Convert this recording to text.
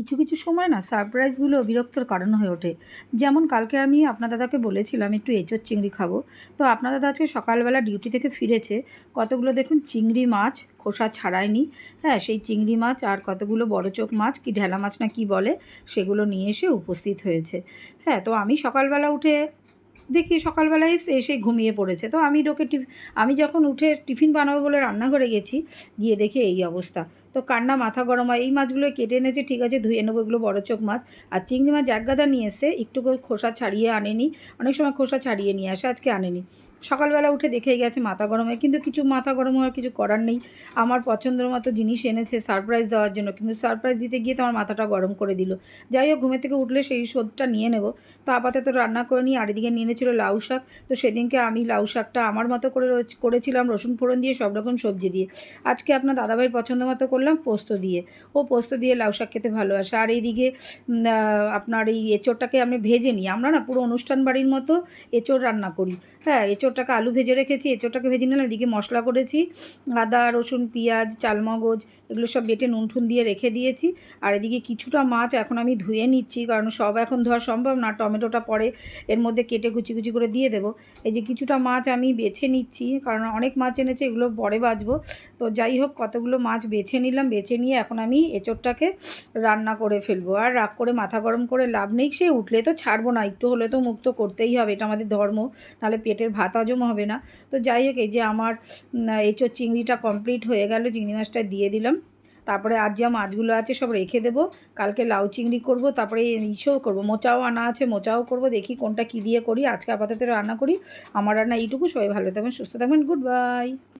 কিছু কিছু সময় না সারপ্রাইজগুলো বিরক্তর কারণ হয়ে ওঠে। যেমন কালকে আমি আপনার দাদাকে বলেছিলাম, একটু এঁচোর চিংড়ি খাব। তো আপনার দাদা আজকে সকালবেলা ডিউটি থেকে ফিরেছে। কতগুলো দেখুন, চিংড়ি মাছ, খোসা ছাড়ায়নি হ্যাঁ সেই চিংড়ি মাছ আর কতগুলো বড় চোখ মাছ, কি ঢেলা মাছ না কি বলে, সেগুলো নিয়ে এসে উপস্থিত হয়েছে। হ্যাঁ তো আমি সকালবেলা উঠে দেখি সকালবেলায় এসে এসে ঘুমিয়ে পড়েছে। তো আমি ডোকে আমি যখন উঠে টিফিন বানাবো বলে রান্নাঘরে গেছি, গিয়ে দেখি এই অবস্থা। তো কান্না মাথা গরম হয়, এই মাছগুলো কেটে এনেছে, ঠিক আছে, ধুয়ে নেব, এগুলো বড় চোখ মাছ। আর চিংড়ি মাছ এক গাদা নিয়ে এসে একটু খোসা ছাড়িয়ে আনেনি, অনেক সময় খোসা ছাড়িয়ে নিয়ে আসে, আজকে আনেনি। সকালবেলা উঠে দেখেই গেছে মাথা গরম কিন্তু কিছু মাথা গরম হওয়ার কিছু করার নেই। আমার পছন্দের মতো জিনিস এনেছে সারপ্রাইজ দেওয়ার জন্য। কিন্তু সারপ্রাইজ দিতে গিয়ে তো আমার মাথাটা গরম করে দিল। যাই হোক ঘুমে থেকে উঠলে সেই শোধটা নিয়ে নেব। তো আপাতত রান্না করে নিই আর এদিকে নিয়ে এনেছিল লাউ শাক। তো সেদিনকে আমি লাউ শাকটা আমার মতো করে করেছিলাম রসুন ফোড়ন দিয়ে, সব রকম সবজি দিয়ে। আজকে আপনার দাদাভাইয়ের পছন্দ মতো করলাম পোস্ত দিয়ে। ও পোস্ত দিয়ে লাউ শাক খেতে ভালোবাসে। আর এইদিকে আপনার এই এঁচোড়টাকে আমি ভেজে নিই। আমরা না পুরো অনুষ্ঠান বাড়ির মতো এঁচোড় রান্না করি। হ্যাঁ এঁচোড়টাকে আলু ভেজে রেখেছি, এঁচোড়টাকে ভেজে নিলাম, এদিকে মশলা করেছি, আদা, রসুন, পেঁয়াজ, চালমগজ, এগুলো সব বেটে নুন ঠুন দিয়ে রেখে দিয়েছি। আর এদিকে কিছুটা মাছ এখন আমি ধুয়ে নিচ্ছি, কারণ সব এখন ধোয়া সম্ভব না, টমেটোটা পরে এর মধ্যে কেটে কুচি কুচি করে দিয়ে দেবো। এই যে কিছুটা মাছ আমি বেছে নিচ্ছি, কারণ অনেক মাছ এনেছে, এগুলো পরে বাছবো তো যাই হোক, কতগুলো মাছ বেছে নিলাম, বেছে নিয়ে এখন আমি এঁচোড়টাকে রান্না করে ফেলব। আর রাগ করে মাথা গরম করে লাভ নেই, সে উঠলে তো ছাড়বো না, একটু হলে তো মুক্ত করতেই হবে, এটা আমাদের ধর্ম। নাহলে পেটের ভাত হজম হবে না। তো যাই হোক, এই যে আমার এঁচোড় চিংড়িটা কমপ্লিট হয়ে গেল, চিংড়ি মাছটা দিয়ে দিলাম। তারপরে আজ যে মাছগুলো আছে সব রেখে দেবো। কালকে লাউ চিংড়ি করব, তারপরে ইসেও করব। মোচাও আনা আছে, মোচাও করব, দেখি কোনটা কী দিয়ে করি। আজকে আপাতত রান্না করি। আমার রান্না এইটুকু। সবাই ভালো থাকবেন, সুস্থ থাকবেন। Good bye.